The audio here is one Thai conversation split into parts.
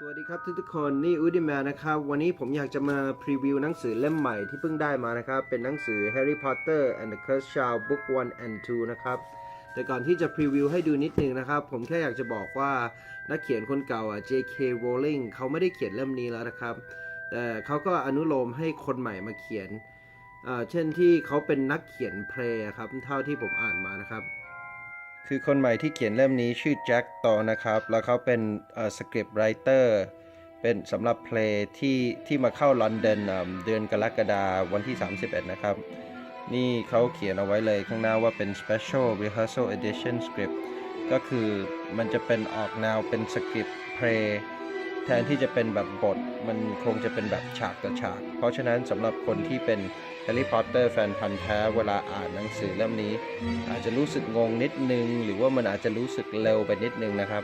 สวัสดีครับทุกๆคนนี่อูดิแมนนะครับ วันนี้ผมอยากจะมาพรีวิวหนังสือเล่มใหม่ที่เพิ่งได้มานะครับ เป็นหนังสือ Harry Potter and the Cursed Child Book 1 and 2 นะครับ แต่ก่อนที่จะพรีวิวให้ดูนิดนึงนะครับ ผมแค่อยากจะบอกว่านักเขียนคนเก่าอะ J.K. Rowling เขาไม่ได้เขียนเล่มนี้แล้วนะครับ แต่เขาก็อนุโลมให้คนใหม่มาเขียนอ่าเช่นที่เขาเป็นนักเขียนเพลงครับเท่าที่ผมอ่านมานะครับ คือคนใหม่ที่เขียนเล่มนี้ชื่อแจ็คตอนะครับ แล้วเขาเป็นสคริปต์ไรเตอร์เป็นสำหรับเพลงที่ที่มาเข้าลอนดอนเดือนกรกฎาวันที่ 31 นะครับ นี่เขาเขียนเอาไว้เลยข้างหน้าว่าเป็น Special Rehearsal Edition Script ก็คือมันจะเป็นออกแนวเป็นสคริปต์เพลง แทนที่จะเป็นแบบบท มันคงจะเป็นแบบฉากต่อฉาก เพราะฉะนั้นสำหรับคนที่เป็น Harry Potter แฟนพันธ์แท้เวลาอ่านหนังสือเล่มนี้ อาจจะรู้สึกงงนิดนึง หรือว่ามันอาจจะรู้สึกเร็วไปนิดนึงนะครับ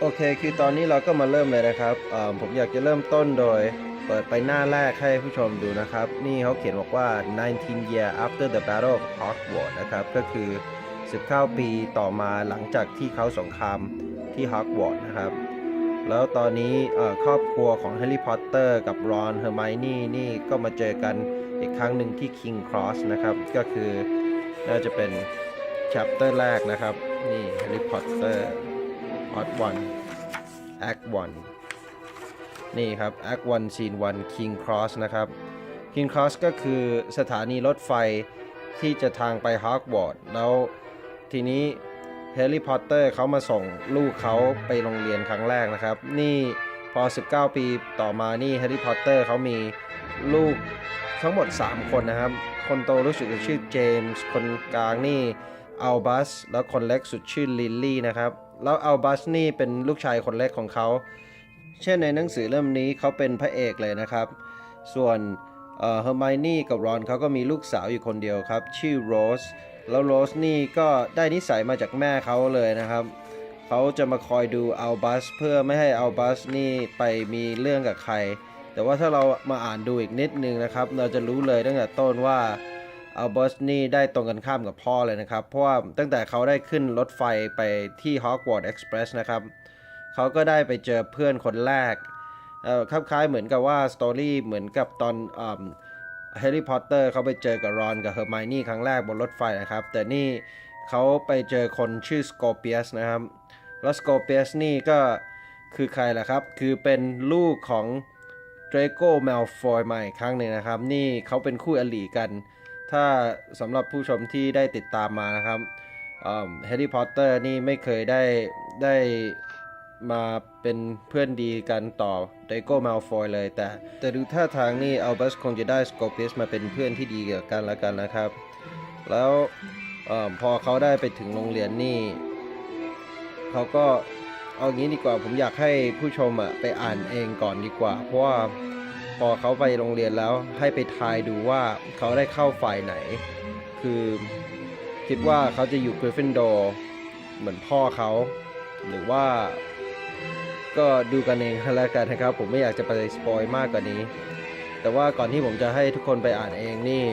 โอเค คือตอนนี้เราก็มาเริ่มเลยนะครับผมอยากจะเริ่มต้นโดยเปิดไปหน้าแรกให้ผู้ชมดูนะครับ นี่เขาเขียนบอกว่า 19 year after the battle of Hogwarts นะครับ ก็คือ 19 ปีต่อมาหลังจากที่เขาสงครามที่ฮอกวอตส์นะครับ แล้วตอนนี้ครอบครัวของแฮร์รี่พอตเตอร์กับรอนเฮอร์ไมนี่นี่ก็มาเจอกันอีกครั้งหนึ่งที่ King Cross นะครับ ก็คือน่าจะเป็น chapter แรกนะครับ นี่ Harry Potter Part 1 Act 1นี่ครับ Act 1 Scene 1 King Cross นะครับ King Cross ก็คือสถานีรถไฟที่จะทางไปฮอกวอตส์แล้วทีนี้ แฮร์รี่พอตเตอร์เขามาส่งลูกเขาไปโรงเรียนครั้งแรกนะครับ นี่พอ 19 ปีต่อมานี่แฮร์รี่พอตเตอร์เขามีลูกทั้งหมด 3 คนนะครับ คนโตรู้สึกจะชื่อเจมส์คนกลางนี่อัลบัสแล้วคนเล็กสุดชื่อลิลลี่นะครับ แล้วอัลบัสนี่เป็นลูกชายคนเล็กของเขา เช่นในหนังสือเล่มนี้เขาเป็นพระเอกเลยนะครับ ส่วนเออเฮอร์ไมนี่กับรอนเขาก็มีลูกสาวอยู่คนเดียวครับ ชื่อโรส แล้วโรสนี่ก็ได้นิสัยมาจากแม่เขาเลยนะครับเขาจะมาคอยดูอัลบัสเพื่อไม่ให้อัลบัสนี่ไปมีเรื่องกับใคร แต่ว่าถ้าเรามาอ่านดูอีกนิดนึงนะครับ เราจะรู้เลยตั้งแต่ต้นว่าอัลบัสนี่ได้ตรงกันข้ามกับพ่อเลยนะครับ เพราะว่าตั้งแต่เขาได้ขึ้นรถไฟไปที่ฮอกวอตส์เอ็กซ์เพรสนะครับเขาก็ได้ไปเจอเพื่อนคนแรกเอ่อคล้ายๆเหมือนกับว่าสตอรี่เหมือนกับตอน แฮร์รี่พอตเตอร์เขาไปเจอกับรอนกับเฮอร์ไมนี่ครั้งแรกบนรถไฟนะครับ แต่นี่เขาไปเจอคนชื่อสโกเปียสนะครับ แล้วสโกเปียสนี่ก็คือใครล่ะครับ คือเป็นลูกของเดรโก m ม l ฟอยมาอีกครั้งหนึ่งนะครับ นี่เขาเป็นคู่อริกัน ถ้าสำหรับผู้ชมที่ได้ติดตามมานะครับแฮร์รี่พอตเตอร์นี่ไม่เคยได้ได้ มาเป็นเพื่อนดีกันต่อเดโก้มาลฟอยเลย แต่ แต่ดูท่าทางนี่อัลบัสคงจะได้สโกเปียสมาเป็นเพื่อนที่ดีกับกันล้วกันนะครับ แล้วออพอเขาได้ไปถึงโรงเรียนนี่เขาก็เอางี้ดีกว่าผมอยากให้ผู้ชมอะไปอ่านเองก่อนดีกว่า เพราะว่าพอเขาไปโรงเรียนแล้วให้ไปทายดูว่าเขาได้เข้าฝ่ายไหน คือคิดว่าเขาจะอยู่กริฟฟินดอร์เหมือนพ่อเขา หรือว่า ก็ดูกันเองแล้วกันนะครับ ผมไม่อยากจะไปสปอยมากกว่านี้ แต่ว่าก่อนที่ผมจะให้ทุกคนไปอ่านเองนี่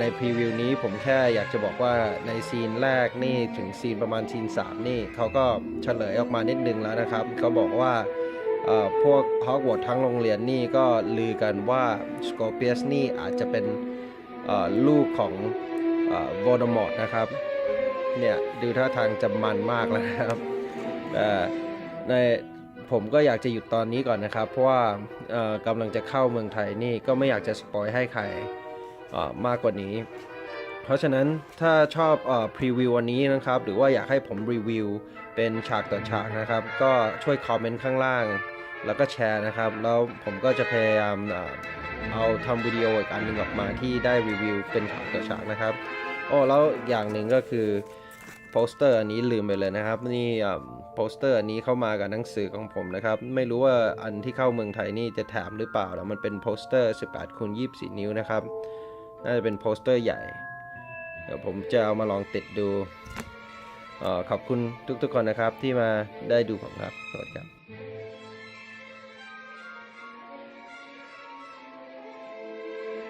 ในพรีวิวนี้ผมแค่อยากจะบอกว่าในซีนแรกนี่ถึงซีนประมาณซีน 3 นี่เขาก็เฉลยออกมานิดนึงแล้วนะครับเขาบอกว่าพวกฮอกวอตส์ทั้งโรงเรียนนี่ก็ลือกันว่าสกอร์เปียสนี่อาจจะเป็นลูกของโวลเดอมอร์นะครับเนี่ยดูท่าทางจะมันมากแล้วนะครับใน ผมก็อยากจะหยุดตอนนี้ก่อนนะครับ เพราะว่ากำลังจะเข้าเมืองไทยนี่ก็ไม่อยากจะสปอยให้ใครมากกว่านี้ เพราะฉะนั้นถ้าชอบอพรีวิววันนี้นะครับ หรือว่าอยากให้ผมรีวิวเป็นฉากต่อฉากนะครับ ก็ช่วยคอมเมนต์ข้างล่าง แล้วก็แชร์นะครับ แล้วผมก็จะพยายามเอ่อเอาทำวิดีโออีกอันหนึ่งออกมาที่ได้รีวิวเป็นฉากต่อฉากนะครับโอ้แล้วอย่างหนึ่งก็คือโปสเตอร์อันนี้ลืมไปเลยนะครับ นี่ โปสเตอร์อันนี้เข้ามากับหนังสือของผมนะครับ ไม่รู้ว่าอันที่เข้าเมืองไทยนี่จะแถมหรือเปล่าแต่มันเป็นโปสเตอร์ 18คูณ24 นิ้วนะครับ น่าจะเป็นโปสเตอร์ใหญ่ เดี๋ยวผมจะเอามาลองติดดูเออขอบคุณทุกๆคนนะครับที่มาได้ดูผมครับ สวัสดีครับ